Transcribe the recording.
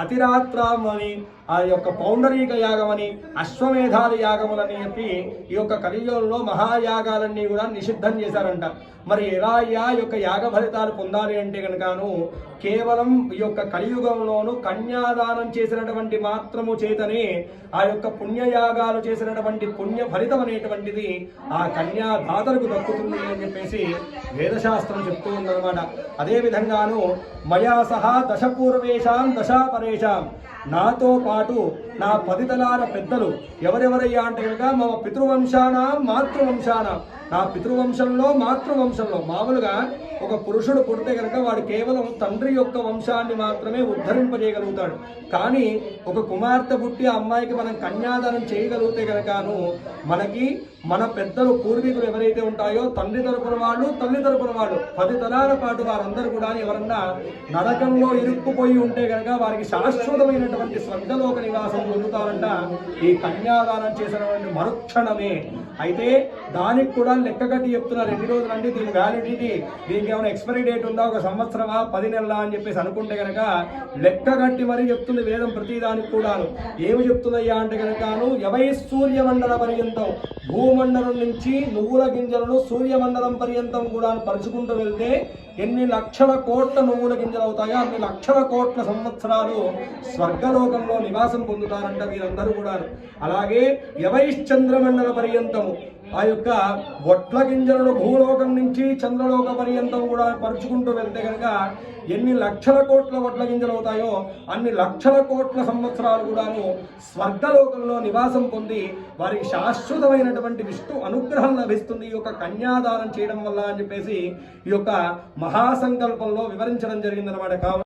అతిరాత్రమని ఆ యొక్క పౌండరీక యాగమని అశ్వమేధాది యాగములని చెప్పి ఈ యొక్క కలియుగంలో మహాయాగాలన్నీ కూడా నిషిద్ధం చేశారంట. మరి ఎలా అయ్యా ఈ యొక్క యాగ ఫలితాలు పొందాలి అంటే కనుకను కేవలం ఈ యొక్క కలియుగంలోను కన్యాదానం చేసినటువంటి మాత్రము చేతనే ఆ యొక్క పుణ్యయాగాలు చేసినటువంటి పుణ్య ఫలితం అనేటువంటిది ఆ కన్యాదాతలకు దక్కుతుంది అని చెప్పేసి వేదశాస్త్రం చెప్తూ ఉందన్నమాట. అదే విధంగాను మయా సహా దశపూర్వేషాం దశాపరేషాం. నాతో పాటు నా పదితలాల పెద్దలు ఎవరెవరయ్యా అంటే కనుక మా పితృవంశాన మాతృవంశాన. నా పితృవంశంలో మాతృవంశంలో మామూలుగా ఒక పురుషుడు పుడితే కనుక వాడు కేవలం తండ్రి యొక్క వంశాన్ని మాత్రమే ఉద్ధరింపజేయగలుగుతాడు. కానీ ఒక కుమార్తె పుట్టి ఆ అమ్మాయికి మనం కన్యాదానం చేయగలిగితే కనుకను మనకి మన పెద్దలు పూర్వీకులు ఎవరైతే ఉంటాయో తండ్రి తరపున వాళ్ళు తల్లి తరపున వాళ్ళు పది తరాల పాటు వారందరూ కూడా ఎవరన్నా నరకంలో ఇరుక్కుపోయి ఉంటే కనుక వారికి శాశ్వతమైనటువంటి స్వర్గలోక నివాసం పొందుతారంట ఈ కన్యాదానం చేసినటువంటి మరుక్షణమే. అయితే దానికి కూడా లెక్క కట్టి చెప్తున్నారు. ఎన్ని రోజులు అంటే దీని వ్యాలిడిటీ దీనికి ఏమైనా ఎక్స్పైరీ డేట్ ఉందా? ఒక సంవత్సరమా? పది నెలలా? అని చెప్పేసి అనుకుంటే కనుక లెక్క కట్టి మరీ చెప్తుంది వేదం ప్రతి దానికి కూడాను. ఏమి చెప్తుందయ్యా అంటే కనుకను ఎవై సూర్యమండల పర్యంతం భూమండలం నుంచి నువ్వుల గింజలను సూర్యమండలం పర్యంతం కూడా పరుచుకుంటూ వెళ్తే ఎన్ని లక్షల కోట్ల నువ్వుల గింజలు అవుతాయో అన్ని లక్షల కోట్ల సంవత్సరాలు స్వర్గలోకంలో నివాసం పొందుతారంట వీరందరూ కూడా అలాగే యవైశ్చంద్రమండల పర్యంతము ఆ యొక్క వడ్ల గింజలను భూలోకం నుంచి చంద్రలోక పర్యంతం కూడా పరుచుకుంటూ వెళ్తే కనుక ఎన్ని లక్షల కోట్ల వడ్ల గింజలు అవుతాయో అన్ని లక్షల కోట్ల సంవత్సరాలు కూడాను స్వర్గలోకంలో నివాసం పొంది వారికి శాశ్వతమైనటువంటి విష్ణు అనుగ్రహం లభిస్తుంది. ఈ యొక్క కన్యాదానం చేయడం వల్ల అని చెప్పేసి ఈ యొక్క మహాసంకల్పంలో వివరించడం జరిగిందనమాట కాబట్టి